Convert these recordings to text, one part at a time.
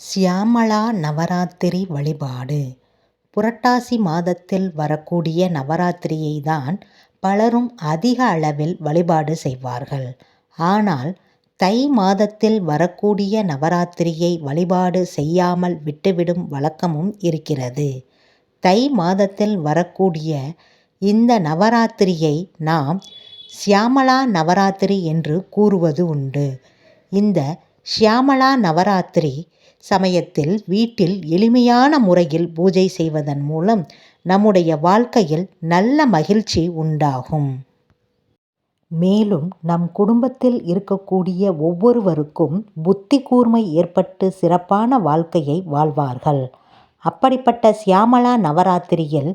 சியாமளா நவராத்திரி வழிபாடு புரட்டாசி மாதத்தில் வரக்கூடிய நவராத்திரியை தான் பலரும் அதிக அளவில் வழிபாடு செய்வார்கள். ஆனால் தை மாதத்தில் வரக்கூடிய நவராத்திரியை வழிபாடு செய்யாமல் விட்டுவிடும் வழக்கமும் இருக்கிறது. தை மாதத்தில் வரக்கூடிய இந்த நவராத்திரியை நாம் சியாமளா நவராத்திரி என்று கூறுவது உண்டு. இந்த சியாமளா நவராத்திரி சமயத்தில் வீட்டில் எளிமையான முறையில் பூஜை செய்வதன் மூலம் நம்முடைய வாழ்க்கையில் நல்ல மகிழ்ச்சி உண்டாகும். மேலும் நம் குடும்பத்தில் இருக்கக்கூடிய ஒவ்வொருவருக்கும் புத்தி கூர்மை ஏற்பட்டு சிறப்பான வாழ்க்கையை வாழ்வார்கள். அப்படிப்பட்ட சியாமலா நவராத்திரியில்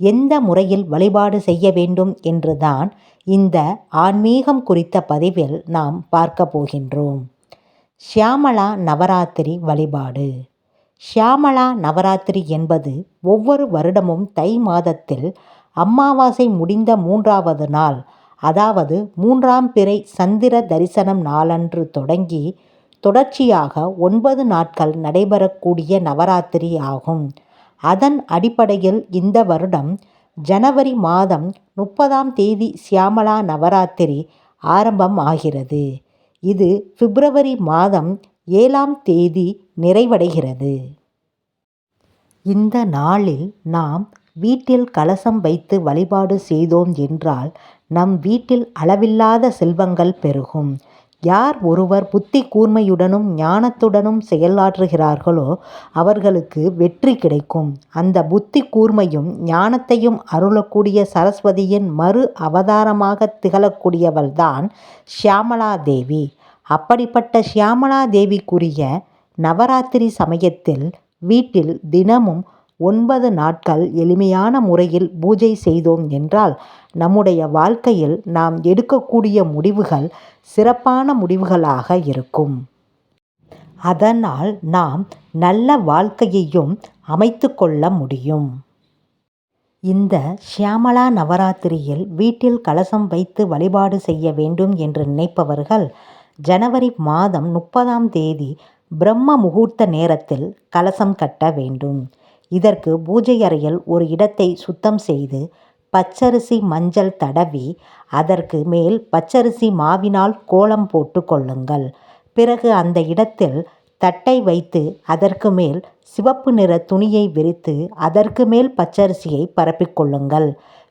எந்த முறையில் வழிபாடு செய்ய வேண்டும் என்று தான் இந்த ஆன்மீகம் குறித்த பதிவில் நாம் பார்க்க போகின்றோம். சியாமளா நவராத்திரி வழிபாடு சியாமளா நவராத்திரி என்பது ஒவ்வொரு வருடமும் தை மாதத்தில் அமாவாசை முடிந்த மூன்றாவது நாள் அதாவது மூன்றாம் பிறை சந்திர தரிசனம் நாளன்று தொடங்கி தொடர்ச்சியாக ஒன்பது நாட்கள் நடைபெறக்கூடிய நவராத்திரி ஆகும். அதன் அடிப்படையில் இந்த வருடம் ஜனவரி மாதம் முப்பதாம் தேதி சியாமளா நவராத்திரி ஆரம்பம் ஆகிறது. இது பிப்ரவரி மாதம் ஏழாம் தேதி நிறைவடைகிறது. இந்த நாளில் நாம் வீட்டில் கலசம் வைத்து வழிபாடு செய்தோம் என்றால் நம் வீட்டில் அளவில்லாத செல்வங்கள் பெருகும். யார் ஒருவர் புத்தி கூர்மையுடனும் ஞானத்துடனும் செயலாற்றுகிறார்களோ அவர்களுக்கு வெற்றி கிடைக்கும். அந்த புத்தி கூர்மையும் ஞானத்தையும் அருளக்கூடிய சரஸ்வதியின் மறு அவதாரமாக திகழக்கூடியவள்தான் ஷியாமலா தேவி. அப்படிப்பட்ட ஷியாமலா தேவிக்குரிய நவராத்திரி சமயத்தில் வீட்டில் தினமும் ஒன்பது நாட்கள் எளிமையான முறையில் பூஜை செய்தோம் என்றால் நம்முடைய வாழ்க்கையில் நாம் எடுக்கக்கூடிய முடிவுகள் சிறப்பான முடிவுகளாக இருக்கும். அதனால் நாம் நல்ல வாழ்க்கையையும் அமைத்து கொள்ள முடியும். இந்த ஷியாமலா நவராத்திரியில் வீட்டில் கலசம் வைத்து வழிபாடு செய்ய வேண்டும் என்று நினைப்பவர்கள் ஜனவரி மாதம் முப்பதாம் தேதி பிரம்ம முகூர்த்த நேரத்தில் கலசம் கட்ட வேண்டும். இதற்கு பூஜை அறையில் ஒரு இடத்தை சுத்தம் செய்து பச்சரிசி மஞ்சள் தடவி அதற்கு மேல் பச்சரிசி மாவினால் கோலம் போட்டு கொள்ளுங்கள். பிறகு அந்த இடத்தில் தட்டை வைத்து அதற்கு மேல் சிவப்பு நிற துணியை விரித்து அதற்கு மேல் பச்சரிசியை பரப்பிக் கொள்ளுங்கள்.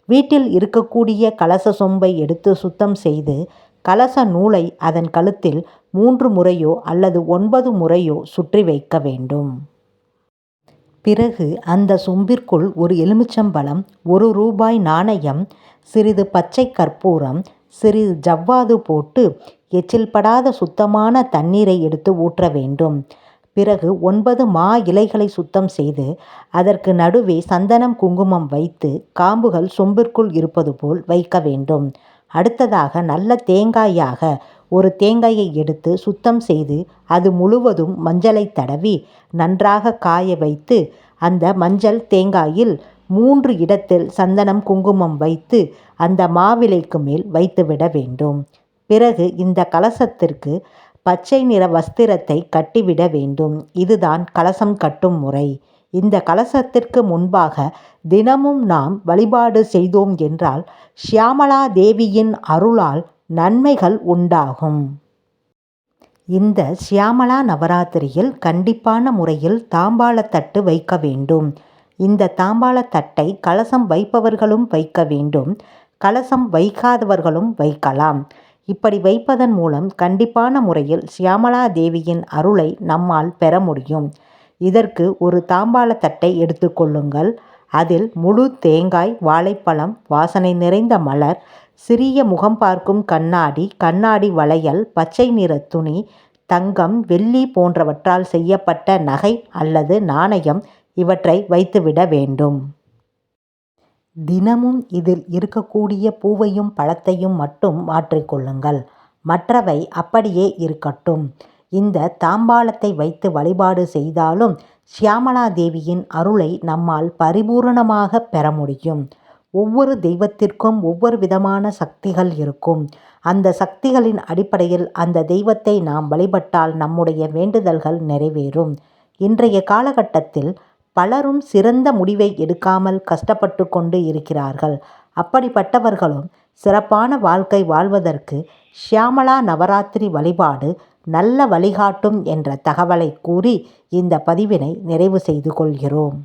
வீட்டில் இருக்கக்கூடிய கலச சொம்பை எடுத்து சுத்தம் செய்து கலச நூலை அதன் கழுத்தில் மூன்று முறையோ அல்லது ஒன்பது முறையோ சுற்றி வைக்க வேண்டும். பிறகு அந்த சொம்பிற்குள் ஒரு எலுமிச்சம்பழம் ஒரு ரூபாய் நாணயம் சிறிது பச்சை கற்பூரம் சிறிது ஜவ்வாது போட்டு எச்சில் படாத சுத்தமான தண்ணீரை எடுத்து ஊற்ற வேண்டும். பிறகு ஒன்பது மா இலைகளை சுத்தம் செய்து அதற்கு நடுவே சந்தனம் குங்குமம் வைத்து காம்புகள் சொம்பிற்குள் இருப்பது போல் வைக்க வேண்டும். அடுத்ததாக நல்ல தேங்காயாக ஒரு தேங்காயை எடுத்து சுத்தம் செய்து அது முழுவதும் மஞ்சளை தடவி நன்றாக காய வைத்து அந்த மஞ்சள் தேங்காயில் மூன்று இடத்தில் சந்தனம் குங்குமம் வைத்து அந்த மாவிலைக்கு மேல் வைத்துவிட வேண்டும். பிறகு இந்த கலசத்திற்கு பச்சை நிற வஸ்திரத்தை கட்டிவிட வேண்டும். இதுதான் கலசம் கட்டும் முறை. இந்த கலசத்திற்கு முன்பாக தினமும் நாம் வழிபாடு செய்தோம் என்றால் ஷியாமலா தேவியின் அருளால் நன்மைகள் உண்டாகும். இந்த சியாமளா நவராத்திரியில் கண்டிப்பான முறையில் தாம்பாளத்தட்டு வைக்க வேண்டும். இந்த தாம்பாளத்தட்டை கலசம் வைப்பவர்களும் வைக்க வேண்டும். கலசம் வைக்காதவர்களும் வைக்கலாம். இப்படி வைப்பதன் மூலம் கண்டிப்பான முறையில் சியாமளா தேவியின் அருளை நம்மால் பெற முடியும். இதற்கு ஒரு தாம்பாளத்தட்டை எடுத்துக்கொள்ளுங்கள் அதில் முழு தேங்காய் வாழைப்பழம் வாசனை நிறைந்த மலர் சிறிய முகம் பார்க்கும் கண்ணாடி கண்ணாடி வளையல் பச்சை நிற துணி தங்கம் வெள்ளி போன்றவற்றால் செய்யப்பட்ட நகை அல்லது நாணயம் இவற்றை வைத்துவிட வேண்டும். தினமும் இதில் இருக்கக்கூடிய பூவையும் பழத்தையும் மட்டும் மாற்றிக்கொள்ளுங்கள் மற்றவை அப்படியே இருக்கட்டும். இந்த தாம்பாளத்தை வைத்து வழிபாடு செய்தாலும் சியாமலா தேவியின் அருளை நம்மால் பரிபூரணமாக பெற முடியும். ஒவ்வொரு தெய்வத்திற்கும் ஒவ்வொரு விதமான சக்திகள் இருக்கும். அந்த சக்திகளின் அடிப்படையில் அந்த தெய்வத்தை நாம் வழிபட்டால் நம்முடைய வேண்டுதல்கள் நிறைவேறும். இன்றைய காலகட்டத்தில் பலரும் சிறந்த முடிவை எடுக்காமல் கஷ்டப்பட்டு கொண்டு இருக்கிறார்கள் அப்படிப்பட்டவர்களும் சிறப்பான வாழ்க்கை வாழ்வதற்கு ஷியாமளா நவராத்திரி வழிபாடு நல்ல வழிகாட்டும் என்ற தகவலை கூறி இந்த பதிவினை நிறைவு செய்து கொள்கிறோம்.